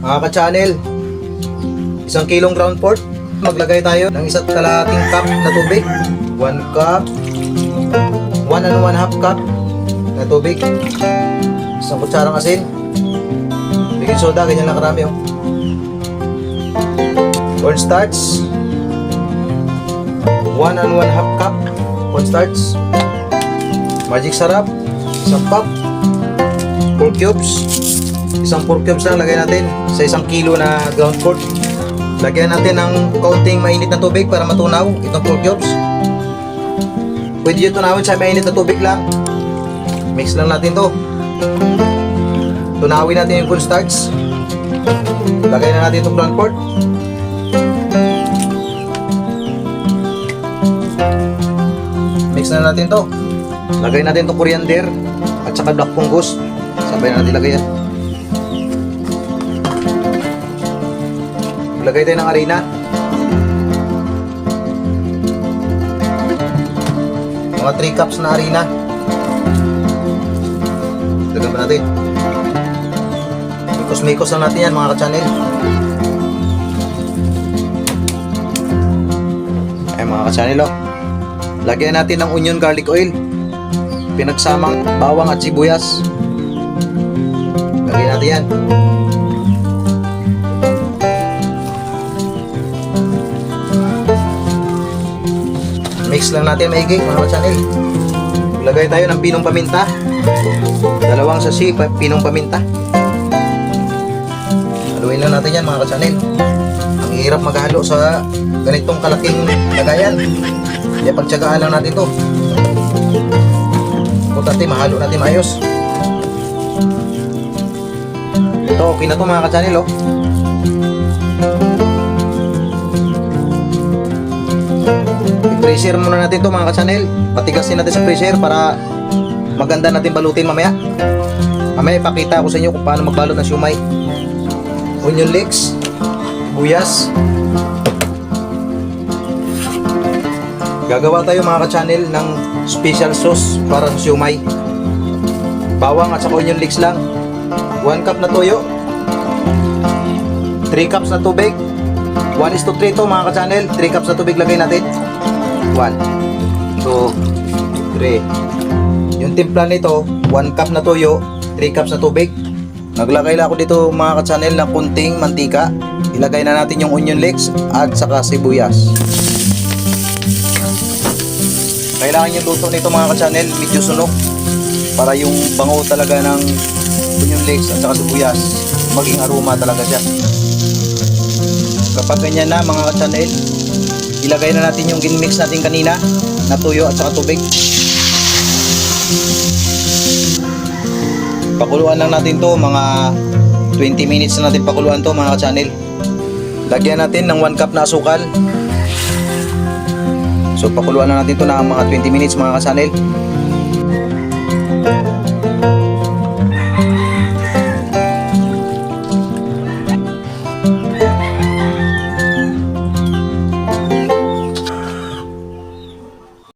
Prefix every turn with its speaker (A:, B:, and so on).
A: Mga ka-channel, isang kilong ground pork. Maglagay tayo ng isa't kalahating cup na tubig. 1 cup, 1 and 1 half cup na tubig. Isang kutsarang asin. Baking soda, ganyan lang karami oh. Cornstarch. 1 and 1 half cup cornstarch. Magic sarap. Isang cup. Pork cubes. Isang pork cubes lang lagay natin sa isang kilo na ground pork. Lagyan natin ng kaunting mainit na tubig para matunaw itong pork cubes. Pwede yung tunawin sa mainit na tubig lang. Mix lang natin to. Tunawin natin yung cornstarch. Lagay na natin itong ground pork. Mix na natin to. Lagay natin itong coriander at saka black fungus. Sabay na natin lagay yan. Lagay tayo ng harina. Mga 3 cups na harina. Lagyan pa natin. Mikos-mikos lang natin yan mga ka-channel. Ay mga ka-channel oh. Lagyan natin ng onion garlic oil. Pinagsamang bawang at sibuyas. Lagyan natin yan. Mix lang natin maigi mga channel. Lagay tayo ng pinong paminta. Dalawang sasi pinong paminta. Haluin lang natin yan mga channel. Ang hirap maghalo sa ganitong kalaking lagayan. Kaya pagtsagaan lang natin to. Importante mahalo natin maayos. Ito okay na to mga ka-channel oh. I-pressure muna natin to mga ka-channel. Patigasin natin sa pressure para maganda natin balutin mamaya. Mamaya ipakita ko sa inyo kung paano magbalot ng siumay. Onion leeks, buyas. Gagawa tayo mga ka-channel ng special sauce para sa siumay. Bawang at saka onion leeks lang. 1 cup na toyo. 3 cups na tubig. 1 is to 3 to mga ka-channel. 3 cups na tubig lagay natin. 1, 2, 3. Yung timpla nito, 1 cup na toyo, 3 cups na tubig. Naglagay lang ako dito mga ka-channel ng kunting mantika. Ilagay na natin yung onion leeks at saka sibuyas. Kailangan yung luto nito mga ka-channel, medyo sunog para yung bango talaga ng onion leeks at saka sibuyas maging aroma talaga siya. Kapag ganyan na mga ka-channel, ilagay na natin yung ginmix natin kanina na tuyo at saka tubig. Pakuluan lang natin to mga 20 minutes na natin pakuluan to mga ka-channel. Lagyan natin ng 1 cup na asukal. So pakuluan na natin to na mga 20 minutes mga ka-channel.